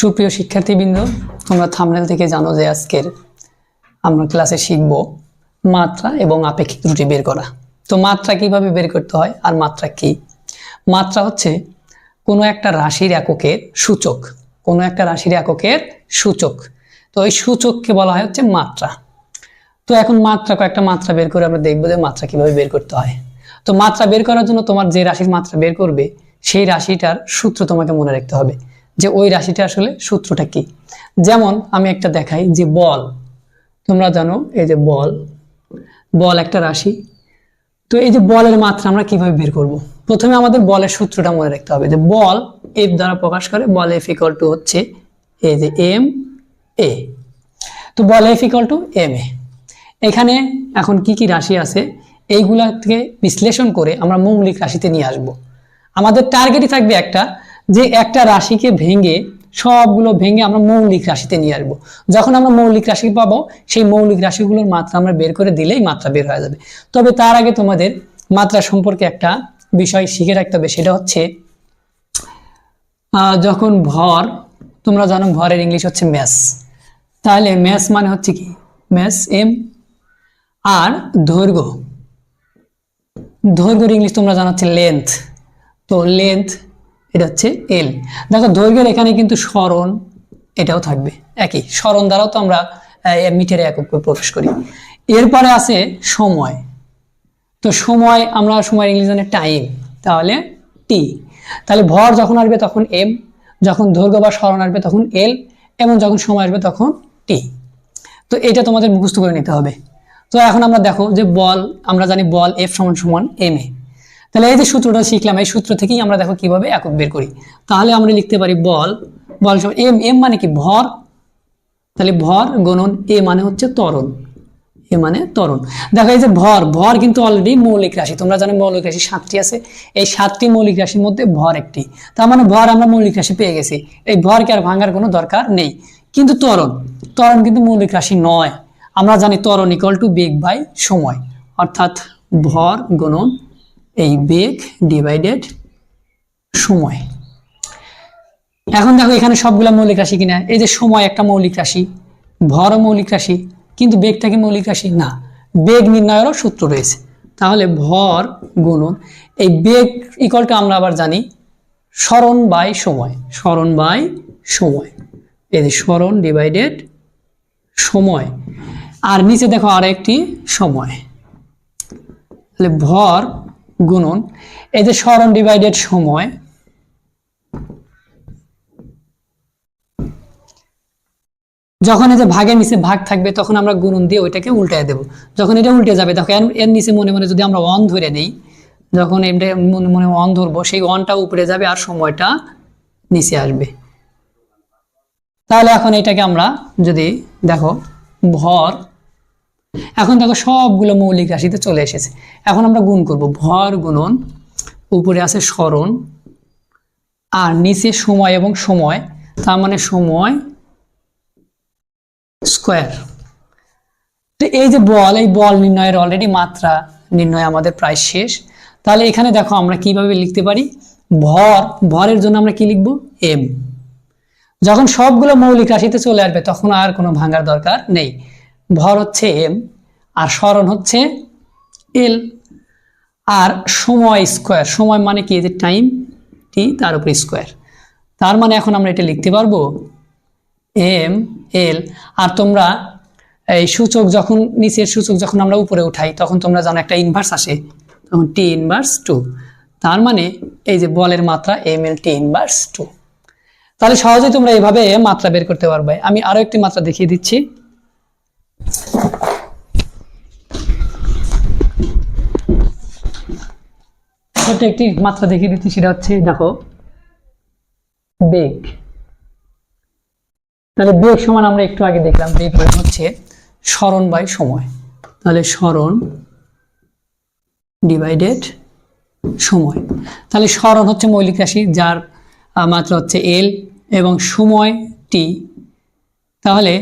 সুপ্রিয় শিক্ষার্থীবৃন্দ, তোমরা থামনেল থেকে জানো যে আজকের আমরা ক্লাসে শিখব মাত্রা এবং আপেক্ষিক ত্রুটি বের করা। তো মাত্রা কীভাবে বের করতে হয় আর মাত্রা কি? মাত্রা হচ্ছে কোনো একটা রাশির এককের সূচক, কোনো একটা রাশির এককের সূচক। তো ওই সূচককে বলা হয় হচ্ছে মাত্রা। তো এখন মাত্রা, কয়েকটা মাত্রা বের করে আমরা দেখব যে মাত্রা কীভাবে বের করতে হয়। তো মাত্রা বের করার জন্য তোমার যে রাশির মাত্রা বের করবে, সেই রাশিটার সূত্র তোমাকে মনে রাখতে হবে। যে ওই রাশিটা আসলে সূত্রটা কি? যেমন আমি একটা দেখাই যে বল। তোমরা জানো এই যে বল। বল একটা রাশি। তো এই যে বলের মাত্রা আমরা কীভাবে বের করব? প্রথমে আমাদের বলের সূত্রটা মনে রাখতে হবে যে বল এফ দ্বারা প্রকাশ করে বল এফ ইকল টু হচ্ছে এই যে এম এ। তো বল F equal to M A. এখানে এখন কি কি রাশি আছে? এইগুলা থেকে বিশ্লেষণ করে আমরা মৌলিক রাশিতে নিয়ে আসব। আমাদের টার্গেটই থাকবে একটা যে একটা রাশিকে ভেঙে সবগুলো ভেঙে আমরা মৌলিক রাশিতে নিয়ে আসব। যখন আমরা মৌলিক রাশি পাবো, সেই মৌলিক রাশিগুলোর মাত্রা আমরা বের করে দিলেই মাত্রা বের হয়ে যাবে। তবে তার আগে তোমাদের মাত্রা সম্পর্কে একটা বিষয় শিখে রাখতে হবে, সেটা হচ্ছে যখন ভর, তোমরা জানো ভরের ইংলিশ হচ্ছে ম্যাস। তাহলে ম্যাস মানে হচ্ছে কি? ম্যাস, এম, আর দৈর্ঘ্য। দৈর্ঘ্যের ইংলিশ তোমরা জানাচ্ছে লেন্থ। তো লেন্থ এটা হচ্ছে এল দেখো দৈর্ঘ্যের এখানে কিন্তু স্মরণ এটাও থাকবে, একই। স্মরণ দ্বারাও তো আমরা মিটারে একক প্রকাশ করি। এরপরে আছে সময়। তো সময়, আমরা সময় ইংলিশ টাইম তাহলে টি তাহলে ভর যখন আসবে তখন এম যখন দৈর্ঘ্য বা স্মরণ আসবে তখন এল এবং যখন সময় আসবে তখন টি তো এটা তোমাদের মুখস্থ করে নিতে হবে। তো এখন আমরা দেখো যে বল, আমরা জানি বল এফ সমান সমান এম এ তাহলে এই যে সূত্রটা শিখলাম, এই সূত্র থেকেই আমরা দেখো কীভাবে একক বের করি। তাহলে আমরা লিখতে পারি বল বল এম এম মানে কি? ভর। তাহলে ভর গণন এ মানে হচ্ছে ত্বরণ। এ মানে ত্বরণ। দেখো এই যে ভর ভর কিন্তু অলরেডি মৌলিক রাশি। তোমরা জানো মৌলিক রাশি সাতটি আছে। এই সাতটি মৌলিক রাশির মধ্যে ভর একটি। তার মানে ভর আমরা মৌলিক রাশি পেয়ে গেছি। এই ভরকে আর ভাঙার কোনো দরকার নেই। কিন্তু ত্বরণ ত্বরণ কিন্তু মৌলিক রাশি নয়। আমরা জানি ত্বরণ ইকুয়াল টু বেগ বাই সময়। অর্থাৎ ভর গুণন এই বেগ ডিভাইডেড সময়। এখন দেখো এখানে সবগুলা মৌলিক রাশি কিনা। এই যে সময় একটা মৌলিক রাশি ভরও মৌলিক রাশি, কিন্তু বেগটা কি মৌলিক রাশি? না, বেগ নির্ণয়েরও সূত্র রয়েছে। তাহলে ভর গুণন, এই বেগ ইকলটা আমরা আবার জানি স্মরণ বাই সময়। স্মরণ বাই সময়। এই যে স্মরণ ডিভাইডেড সময়। আর নিচে দেখো আর একটি সময়। তাহলে ভর গুণন। এই যে স্মরণ ডিভাইডেড সময়, যখন এই যে ভাগের নিচে ভাগ থাকবে, তখন আমরা গুণন দিয়ে ওইটাকে উল্টায় দেব। যখন এটা উল্টে যাবে তখন এর- এর নিচে মনে মনে যদি আমরা অন ধরে নেই, যখন এটা মনে মনে অন ধরবো, সেই অনটা উপরে যাবে আর সময়টা নিচে আসবে। তাহলে এখন এটাকে আমরা যদি দেখো, ভর এখন দেখো সবগুলো মৌলিক রাশিতে চলে এসেছে। এখন আমরা গুণ করব। ভর গুণন, উপরে আছে স্মরণ, আর নিচে সময় এবং সময়, তার মানে সময় স্কোয়ার তো এই যে বল, এই বল নির্ণয়ের অলরেডি মাত্রা নির্ণয় আমাদের প্রায় শেষ। তাহলে এখানে দেখো আমরা কীভাবে লিখতে পারি? ভর, ভরের জন্য আমরা কি লিখব? এম যখন সবগুলো মৌলিক রাশিতে চলে আসবে, তখন আর কোনো ভাঙার দরকার নেই। ভর হচ্ছে এম আর স্মরণ হচ্ছে এল আর সময় স্কোয়ার সময় মানে কি? যে টাইম টি তার উপরে স্কোয়ার তার মানে এখন আমরা এটা লিখতে পারব এম এল আর তোমরা এই সূচক যখন, নিচের সূচক যখন আমরা উপরে উঠাই, তখন তোমরা জানো একটা ইনভার্স আসে, তখন টি ইনভার্স টু তার মানে এই যে বলের মাত্রা M L T inverse two তাহলে সহজেই তোমরা এভাবে মাত্রা বের করতে পারবে। আমি আরও একটি মাত্রা দেখিয়ে দিচ্ছি। ছোট্ট একটি মাত্রা দেখিয়ে দিচ্ছি, সেটা হচ্ছে, দেখো, বেগ। তাহলে বেগ সমান আমরা একটু আগে দেখলাম, বেগ হচ্ছে স্মরণ বাই সময়। তাহলে স্মরণ ডিভাইডেড সময়। তাহলে স্মরণ হচ্ছে মৌলিক রাশি, যার মাত্রা হচ্ছে এল এবং সময় টি তাহলে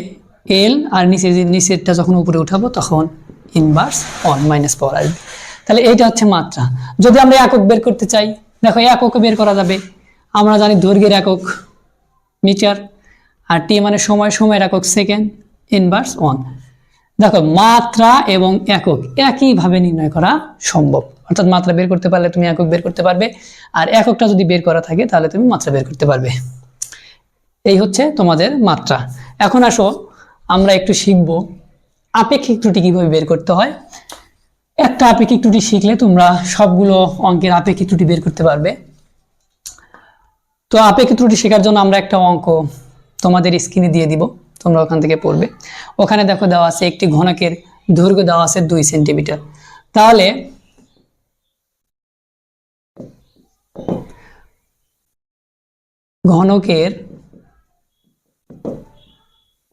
এল আর নিচে নিচেরটা যখন উপরে উঠাবো, তখন ইনভার্স অন মাইনাস পাওয়ার আসবে। তাহলে এইটা হচ্ছে মাত্রা। যদি আমরা একক বের করতে চাই, দেখো একক বের করা যাবে। আমরা জানি দৈর্ঘ্যের একক মিটার, আর টি মানে সময়, সময়ের একক সেকেন্ড ইনভার্স ওয়ান দেখো, মাত্রা এবং একক একইভাবে নির্ণয় করা সম্ভব। অর্থাৎ মাত্রা বের করতে পারলে তুমি একক বের করতে পারবে, আর এককটা যদি বের করা থাকে, তাহলে তুমি মাত্রা বের করতে পারবে। এই হচ্ছে তোমাদের মাত্রা। এখন আসো আমরা একটু শিখব। আপেক্ষিক ত্রুটি কীভাবে বের করতে হয়? একটা আপেক্ষিক ত্রুটি শিখলে তোমরা সবগুলো অঙ্কের আপেক্ষিক ত্রুটি বের করতে পারবে। তো আপেক্ষিক ত্রুটি শেখার জন্য আমরা একটা অঙ্ক তোমাদের স্ক্রিনে দিয়ে দিব, তোমরা ওখান থেকে পড়বে। ওখানে দেখো দেওয়া আছে, একটি ঘনকের দৈর্ঘ্য দেওয়া আছে দুই সেন্টিমিটার। তাহলে ঘনকের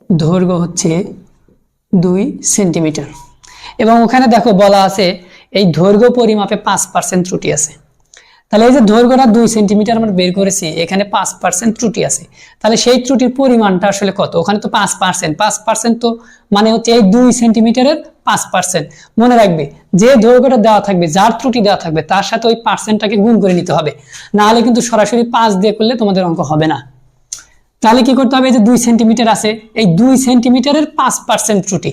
দৈর্ঘ্য হচ্ছে দুই সেন্টিমিটার। এবং ওখানে দেখো বলা আছে, এই দৈর্ঘ্য পরিমাপে পাঁচ পার্সেন্ট ত্রুটি আছে। তাহলে এই যে দৈর্ঘ্যটা দুই সেন্টিমিটার আমরা বের করেছি, এখানে পাঁচ পার্সেন্ট ত্রুটি আছে। তাহলে সেই ত্রুটির পরিমাণটা আসলে কত? ওখানে তো পাঁচ পার্সেন্ট পাঁচ পার্সেন্ট তো মানে হচ্ছে এই দুই সেন্টিমিটারের পাঁচ পার্সেন্ট মনে রাখবে, যে দৈর্ঘ্যটা দেওয়া থাকবে, যার ত্রুটি দেওয়া থাকবে, তার সাথে ওই পার্সেন্টটাকে গুণ করে নিতে হবে। না হলে কিন্তু সরাসরি পাঁচ দিয়ে করলে তোমাদের অঙ্ক হবে না। তাহলে কি করতে হবে? যে দুই সেন্টিমিটার আছে, এই দুই সেন্টিমিটারের পাঁচ পার্সেন্ট ত্রুটি।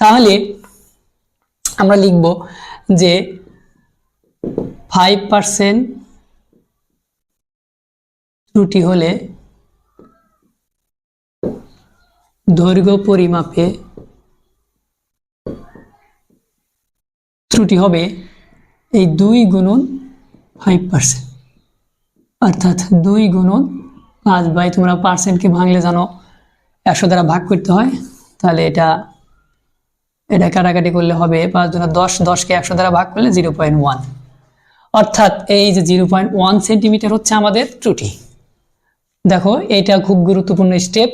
তাহলে আমরা লিখব যে ফাইভ পার্সেন্ট ত্রুটি হলে দৈর্ঘ্য পরিমাপে ত্রুটি হবে এই দুই গুণন ফাইভ পার্সেন্ট অর্থাৎ দুই গুণন পাঁচ বাই তোমরা পার্সেন্টকে ভাঙলে জানো? একশো দ্বারা ভাগ করতে হয়। তাহলে এটা এটা কাটাকাটি করলে হবে পাঁচ দুনা দশ দশকে একশো দ্বারা ভাগ করলে জিরো পয়েন্ট ওয়ান অর্থাৎ এই যে জিরো পয়েন্ট ওয়ান সেন্টিমিটার হচ্ছে আমাদের ত্রুটি। দেখো, এটা খুব গুরুত্বপূর্ণ স্টেপ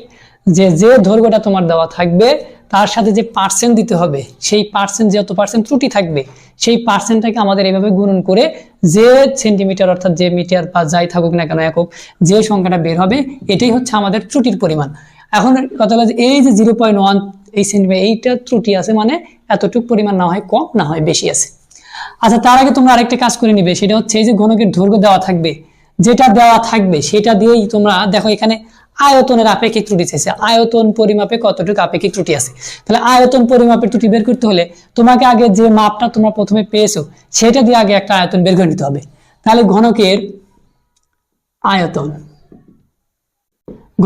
যে যে দৈর্ঘ্যটা তোমার দেওয়া থাকবে তার সাথে যে পার্সেন্ট দিতে হবে, সেই পার্সেন্ট যত পার্সেন্ট ত্রুটি থাকবে, সেই পার্সেন্টটাকে আমাদের এইভাবে গুণন করে যে সেন্টিমিটার অর্থাৎ যে মিটার বা যাই থাকুক না কেন একক, যে সংখ্যাটা বের হবে, এটাই হচ্ছে আমাদের ত্রুটির পরিমাণ। এখন কথা হলো এই যে জিরো পয়েন্ট ওয়ান এই সেন্টিমিটার এইটা ত্রুটি আছে মানে এতটুকু পরিমাণ না হয় কম, না হয় বেশি আছে। আচ্ছা তার আগে তোমরা আরেকটা কাজ করে নিবে, সেটা হচ্ছে এই যে ঘনকের দৈর্ঘ্য দেওয়া থাকবে। যেটা দেওয়া থাকবে, সেটা দিয়েই তোমরা, দেখো এখানে আয়তনের আপেক্ষিক ত্রুটি চাইছে। আয়তন পরিমাপে কতটুকু আপেক্ষিক ত্রুটি আছে? তাহলে আয়তন পরিমাপের ত্রুটি বের করতে হলে তোমাকে আগে যে মাপটা তোমরা প্রথমে পেয়েছ, সেটা দিয়ে আগে একটা আয়তন বের করে নিতে হবে। তাহলে ঘনকের আয়তন।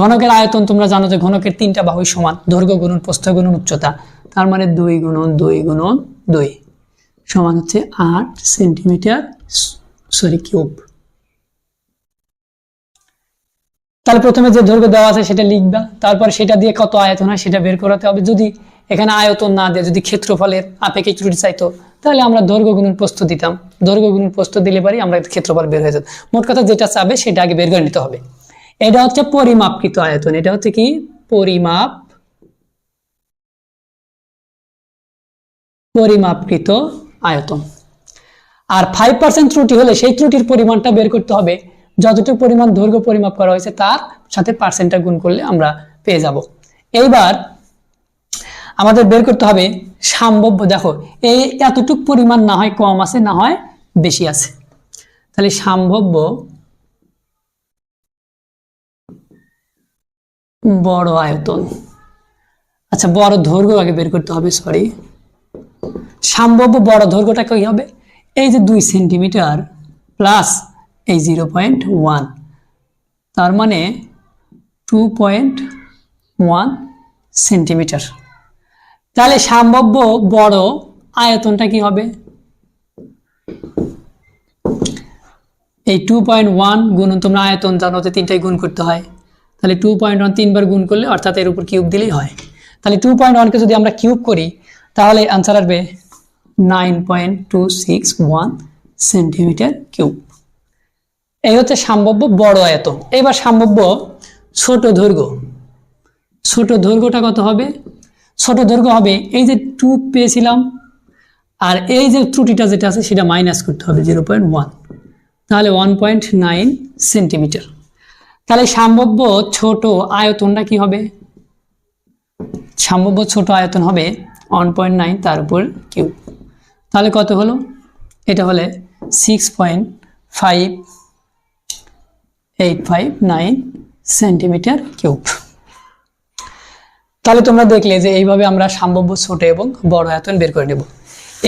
ঘনকের আয়তন তোমরা জানো যে ঘনকের তিনটা বাহুই সমান, দৈর্ঘ্য গুণন, প্রস্থ গুণন, উচ্চতা। তার মানে দুই গুণন দুই গুণন, দুই। সমান হচ্ছে আট সেন্টিমিটার, সরি, কিউব। তাহলে প্রথমে যে দৈর্ঘ্য দেওয়া আছে সেটা লিখবা, তারপর সেটা দিয়ে কত আয়তন হয় সেটা বের করাতে হবে। যদি এখানে আয়তন না দিয়ে, যদি ক্ষেত্রফলের আপেক্ষিক ত্রুটি চাইতো, তাহলে আমরা দৈর্ঘ্য গুণন প্রস্থ দিতাম। দৈর্ঘ্য গুণন প্রস্থ দিলে পারি আমরা ক্ষেত্রফল বের হয়ে যেত। মোট কথা যেটা চাবে সেটা আগে বের করে নিতে হবে। এটা হচ্ছে পরিমাপকৃত আয়তন। এটা হচ্ছে কি? পরিমাপ পরিমাপকৃত আয়তন। আর ফাইভ পার্সেন্ট ত্রুটি হলে সেই ত্রুটির পরিমাণটা বের করতে হবে যতটুকু পরিমাণ দৈর্ঘ্য পরিমাপ করা হয়েছে, তার সাথে পার্সেন্টটা গুণ করলে আমরা পেয়ে যাব। এইবার আমাদের বের করতে হবে সম্ভাব্য। দেখো, এই এতটুক পরিমাণ না হয় কম আছে, না হয় বেশি আছে। তাহলে সম্ভাব্য বড় আয়তন। আচ্ছা বড় দৈর্ঘ্য আগে বের করতে হবে সরি সম্ভাব্য বড় দৈর্ঘ্যটা কি হবে? এই যে দুই সেন্টিমিটার প্লাস এই জিরো পয়েন্ট ওয়ান তার মানে টু পয়েন্ট ওয়ান সেন্টিমিটার তাহলে সম্ভাব্য বড় আয়তনটা কি হবে? এই টু পয়েন্ট ওয়ান গুণন তোমরা আয়তন জানো যে তিনটাই গুণ করতে হয়। তাহলে টু পয়েন্ট ওয়ান তিনবার গুণ করলে অর্থাৎ এর উপর কিউব দিলেই হয়। তাহলে টু পয়েন্ট ওয়ানকে যদি আমরা কিউব করি, তাহলে আনসার আসবে nine point two six one centimetre cube. এই হচ্ছে সম্ভাব্য বড় আয়তন। এবার সম্ভাব্য ছোট দৈর্ঘ্য। ছোট দৈর্ঘ্যটা কত হবে? ছোট দৈর্ঘ্য হবে এই যে টু পেয়েছিলাম, আর এই যে ত্রুটিটা যেটা আছে সেটা মাইনাস করতে হবে জিরো পয়েন্ট ওয়ান তাহলে ওয়ান পয়েন্ট নাইন সেন্টিমিটার তাহলে সম্ভাব্য ছোট আয়তনটা কি হবে? সম্ভাব্য ছোট আয়তন হবে ওয়ান পয়েন্ট নাইন তার উপর কিউব তাহলে কত হলো? এটা হলে six point five eight five nine centimetre cube তাহলে তোমরা দেখলে যে এইভাবে আমরা সম্ভাব্য ছোট এবং বড় আয়তন বের করে নেব।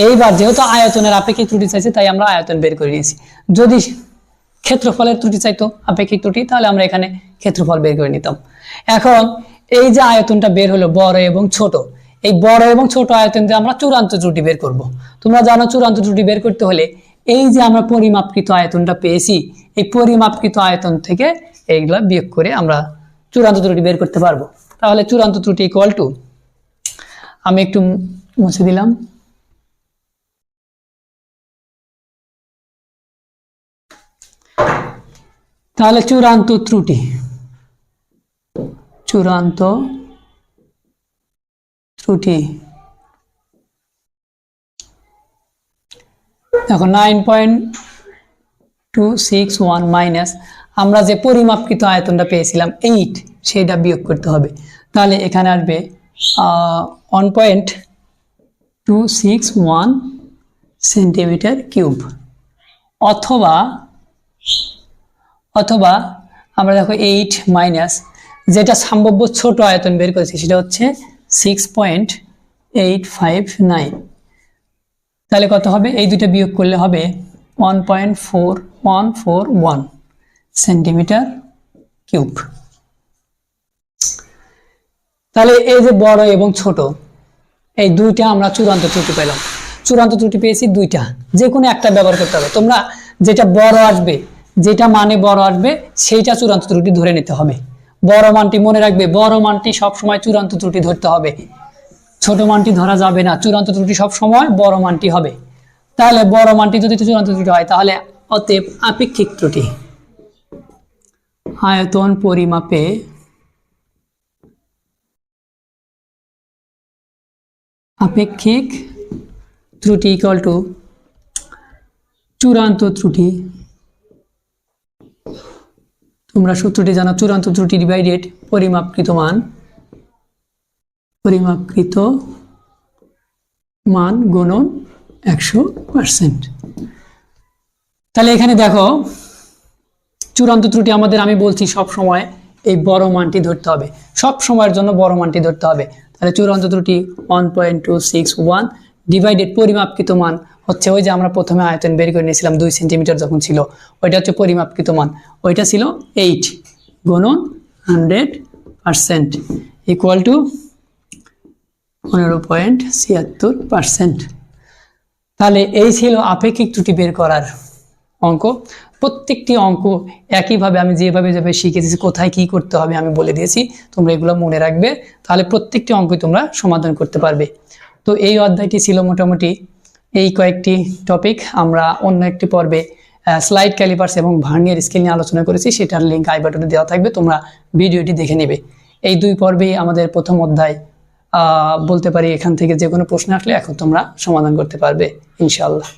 এইবার যেহেতু আয়তনের আপেক্ষিক ত্রুটি চাইছে, তাই আমরা আয়তন বের করে নিয়েছি। যদি ক্ষেত্রফলের ত্রুটি চাইতো, আপেক্ষিক ত্রুটি, তাহলে আমরা এখানে ক্ষেত্রফল বের করে নিতাম। এখন এই যে আয়তনটা বের হলো বড় এবং ছোট, এই বড় এবং ছোট আয়তন দিয়ে আমরা চূড়ান্ত ত্রুটি বের করব। তোমরা জানো চূড়ান্ত ত্রুটি বের করতে হলে এই যে আমরা পরিমাপকৃত আয়তনটা পেয়েছি, এই পরিমাপকৃত আয়তন থেকে এইগুলা বিয়োগ করে আমরা চূড়ান্ত ত্রুটি বের করতে পারব। তাহলে চূড়ান্ত ত্রুটি ইকুয়াল টু আমি একটু মুছে দিলাম। তাহলে চূড়ান্ত ত্রুটি চূড়ান্ত ত্রুটি দেখো nine point two six one minus আমরা যে পরিমাপকৃত আয়তনটা পেয়েছিলাম এইট সেটা বিয়োগ করতে হবে। তাহলে এখানে আসবে one point two six one centimetre cube অথবা অথবা আমরা দেখো এইট মাইনাস যেটা সম্ভাব্য ছোট আয়তন বের করেছি সেটা হচ্ছে six point eight five nine তাহলে কত হবে? এই দুটো বিয়োগ করলে হবে one point four one four one centimetre cube তাহলে এই যে বড় এবং ছোট, এই দুইটা আমরা চূড়ান্ত ত্রুটি পেলাম। চূড়ান্ত ত্রুটি পেয়েছি দুইটা। যে কোনো একটা ব্যবহার করতে হবে। তোমরা যেটা বড় আসবে, যেটা মানে বড় আসবে, সেইটা চূড়ান্ত ত্রুটি ধরে নিতে হবে। বড় মানটি মনে রাখবে, বড় মানটি সবসময় চূড়ান্ত ত্রুটি ধরতে হবে। ছোট মানটি ধরা যাবে না, চূড়ান্ত ত্রুটি সব সময় বড় মানটি হবে। তাহলে বড় মানটি যদি চূড়ান্ত ত্রুটি হয়, তাহলে অতএব আপেক্ষিক ত্রুটি। আয়তন পরিমাপে আপেক্ষিক ত্রুটি ইকুয়াল টু চূড়ান্ত ত্রুটি। তোমরা সূত্রটি জানো, চূড়ান্ত ত্রুটি ডিভাইডেড পরিমাপকৃত মান। পরিমাপকৃত মান গুণন একশো পার্সেন্ট। তাহলে এখানে দেখো, চূড়ান্ত ত্রুটি আমাদের, আমি বলছি সব সময় এই বড় মানটি ধরতে হবে। সব সময়ের জন্য বড় মানটি ধরতে হবে। তাহলে চূড়ান্ত ত্রুটি one point two six one divided পরিমাপকৃত মান হচ্ছে ওই যে আমরা প্রথমে আয়তন বের করে নিয়েছিলাম দুই সেন্টিমিটার যখন ছিল, ওইটা হচ্ছে পরিমাপকৃত মান। ওইটা ছিল এইট গুণন হান্ড্রেড পার্সেন্ট ইকুয়াল টু পনেরো পয়েন্ট ছিয়াত্তর পার্সেন্ট তাহলে এই ছিল আপেক্ষিক ত্রুটি বের করার অঙ্ক। প্রত্যেকটি অঙ্ক একইভাবে আমি যেভাবে যেভাবে শিখেছি কোথায় কি করতে হবে আমি বলে দিয়েছি, তোমরা এগুলো মনে রাখবে। তাহলে প্রত্যেকটি অঙ্কই তোমরা সমাধান করতে পারবে। তো এই অধ্যায়টি ছিল মোটামুটি এই কয়েকটি টপিক আমরা অন্য একটি পর্বে স্লাইড ক্যালিপার্স এবং ভার্নিয়ার স্কেল নিয়ে আলোচনা করেছি, সেটার লিঙ্ক আই বাটনে দেওয়া থাকবে, তোমরা ভিডিওটি দেখে নেবে। এই দুই পর্বেই আমাদের প্রথম অধ্যায় বলতে পারি এখান থেকে যে কোনো প্রশ্ন আসলে এখন তোমরা সমাধান করতে পারবে ইনশাআল্লাহ।